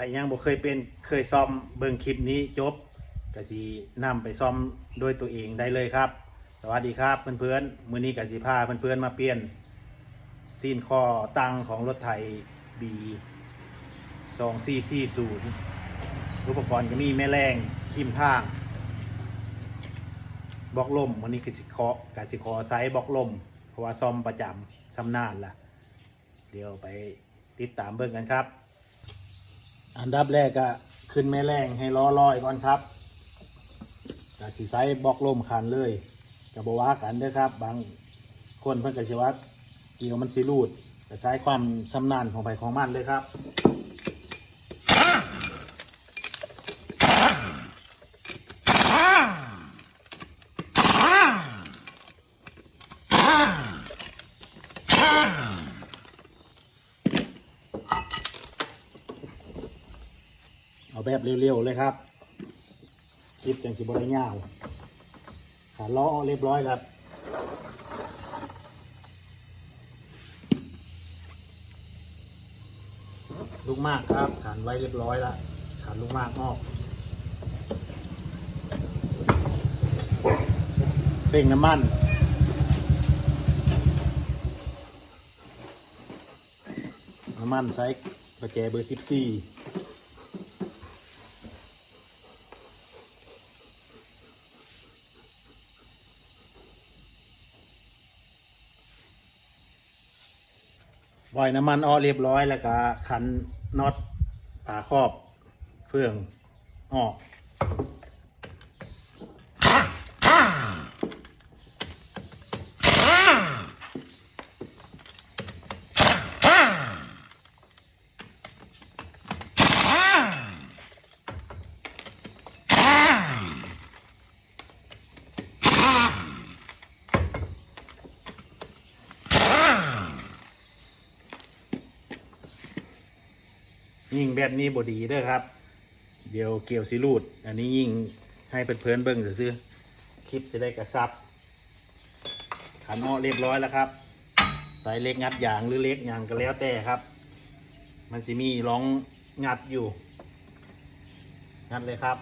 รยังบ่เคยเป็นเคยซ่อมเบิ่งคลิปนี้จบก็สินำไปซ่อมด้วยตัวเองได้เลยครับ สวัสดีครับเพื่อนๆมื้อนี้ก็สิพาเพื่อนๆมาเปลี่ยนซีนคอตั้งของรถไถ B 2440อุปกรณ์ก็มีแม่แรงคิมทางบล็อกลมวันนี้ก็สิคาะกสิขอไซส์บล็อกลม เพราะว่าซ่อมประจำซ้ำนานล่ะ เดี๋ยวไปติดตามเบิ่งกันครับ อันดับแรกก็ขึ้นแม่แรงให้ล้อลอยก่อนครับกสีไซส์บล็อกลมคันเลยกับบว่ากันด้อครับ บางคนเพิ่นก็สิว่าเกี่ยวมันสิรูดจะใช้ความชำนาญของไปของมันเลยครับ เอาแบบเร็วๆเลยครับคลิปจังสิบริยาวขาล้อเรียบร้อยครับลูกมากครับขันไว้เรียบร้อยแล้วขันลูกมากออกเป่งน้ำมันน้ำมันใช้ประแจเบอร์สิบสี่ ปล่อยน้ำมันออกเรียบร้อยแล้วก็คันน็อตฝาครอบเฟืองออก ยิงแบบนี้บดีเด้อครับ เดี๋ยวเกี่ยวสิรูด อันนี้ยิงให้เพื่อนๆเบิ้งซื้อคลิปจะได้กระซับขันอ้อเรียบร้อยแล้วครับใส่เล็กงัดยางหรือเล็กยางก็แล้วแต่ครับ มันจะมีร้องงัดอยู่ งัดเลยครับ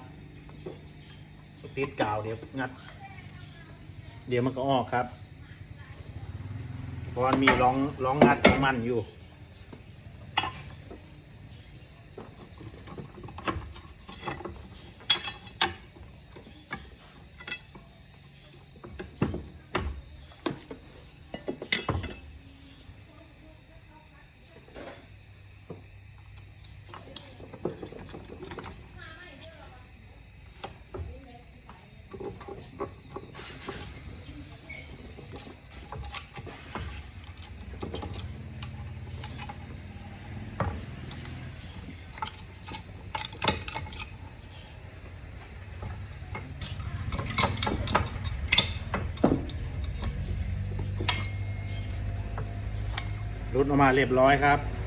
ติดกาวเดี๋ยวงัด เดี๋ยวมันก็ออกครับเพราะมันมีร้องร้องงัดของมันอยู่ รุดออกมาเรียบร้อยครับ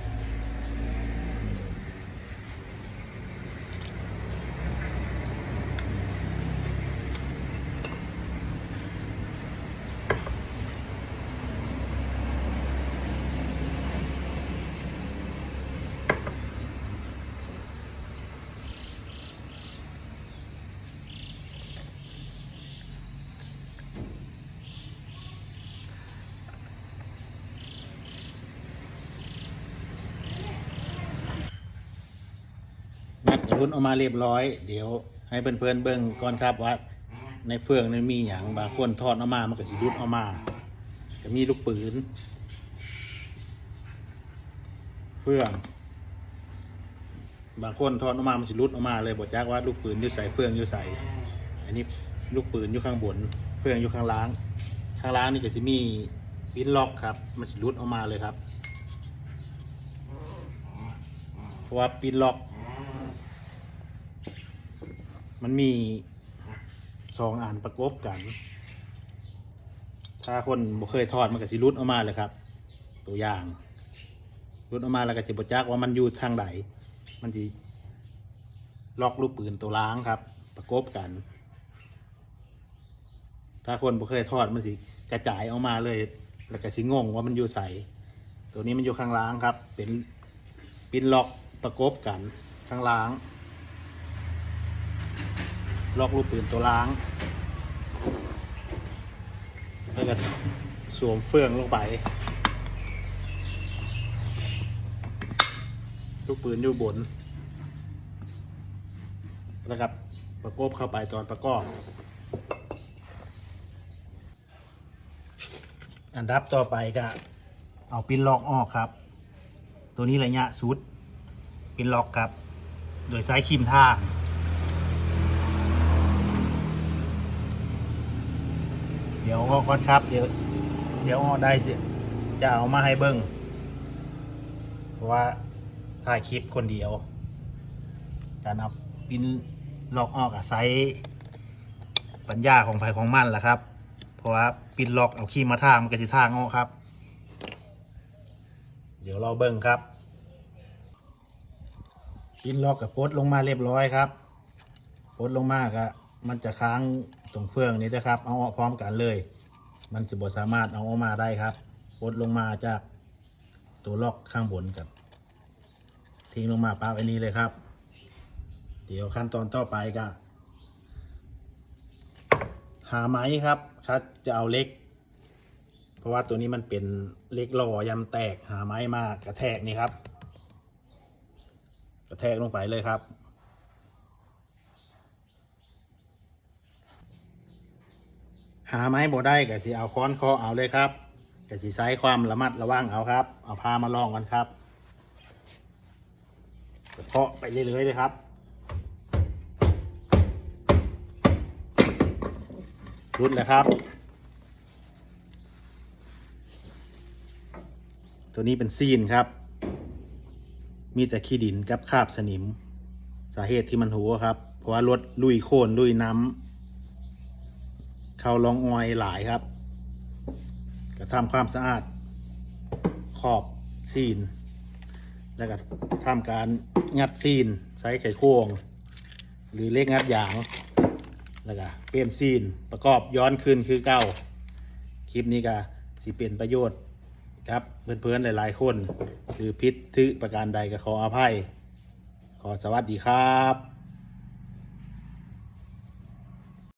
กระทุนออกมาเรียบร้อย เดี๋ยวให้เพื่อนๆเบิ่งก่อนครับว่าในเฟืองนั้นมีอย่างบางคนทอดออกมามันก็สิรุดออกมาก็มีลูกปืน เฟือง บางคนทอดออกมามันสิรุดออกมาเลยบอกจักว่าลูกปืนอยู่ใส่เฟืองอยู่ใส่อันนี้ลูกปืนอยู่ข้างบน เฟืองอยู่ข้างล่าง ข้างล่างนี่ก็จะมีปิ้นล็อกครับ มันสิรุดออกมาเลยครับเพราะว่าปิ้นล็อก มันมีสองอันประกบกัน ถ้าคนบ่เคยทอดมันก็สิรุดออกมาเลยครับ ตัวอย่างรุดออกมาแล้วก็จะบจักว่ามันอยู่ทางไหนมันจะล็อกลูกปืนตัวล้างครับ ประกบกัน ถ้าคนบ่เคยทอดมันสิกระจายออกมาเลย แล้วก็สิงงว่ามันอยู่ใสตัวนี้มันอยู่ข้างล่างครับ เป็นปินล็อกประกบกันข้างล้าง ล็อกลูกปืนตัวล้าง แล้วก็สวมเฟืองลงไป ลูกปืนอยู่บน แล้วก็ประกบเข้าไปตอนประกอบ อันดับต่อไปก็เอาปินล็อกออกครับ ตัวนี้ระยะสุดปินล็อกครับ โดยใช้คีมทาง ดี๋ยวกก่อนครับ เดี๋ยว เดี๋ยวออกได้สิจะเอามาให้เบิ้งเพราะว่าถ่ายคลิปคนเดียว การเอาปิ้นล็อกออกอะใช้ปัญญาของภายของมันแหละครับ เพราะว่าปิ้นล็อกเอาขี้มาทางมันก็จะทางออกครับ เดี๋ยวเราเบิ้งครับ ปิ้นล็อกกับปลดลงมาเรียบร้อยครับปลดลงมาก็มันจะค้าง ตรงเฟืองนี้นะครับ เอาออกพร้อมกันเลย มันจะบสามารถเอาออกมาได้ครับปลดลงมาจากตัวล็อกข้างบนกับทิ้งลงมาปาไว้นี้เลยครับ เดี๋ยวขั้นตอนต่อไปก็หาไม้ครับคัดจะเอาเล็ก เพราะว่าตัวนี้มันเป็นเล็กหล่อยำแตกหาไม้มากกระแทกนี่ครับ กระแทกลงไปเลยครับ หาไม้บ่ได้ก็สิเอาค้อนคอเอาเลยครับก็สิใช้ความระมัดระวังเอาครับ เอาพามาลองกันครับเคาะไปเรื่อยๆเลยครับ รุดแล้วครับ ตัวนี้เป็นซีนครับ มีแต่ขี้ดินกับคาบสนิม สาเหตุที่มันหัวครับ เพราะว่ารถลุยโคลนลุยน้ำ เข้าลองออยหลายครับ ก็ทำความสะอาด ขอบซีน แล้วก็ทำการงัดซีนใช้ไขควง หรือเล็กงัดยาง แล้วก็เปลี่ยนซีนประกอบย้อนคืนคือเก้าคลิปนี้ก็สิเป็นประโยชน์ครับเพื่อนๆหลาย ๆ คน หรือพิษทึประการใดก็ขออภัย ขอสวัสดีครับ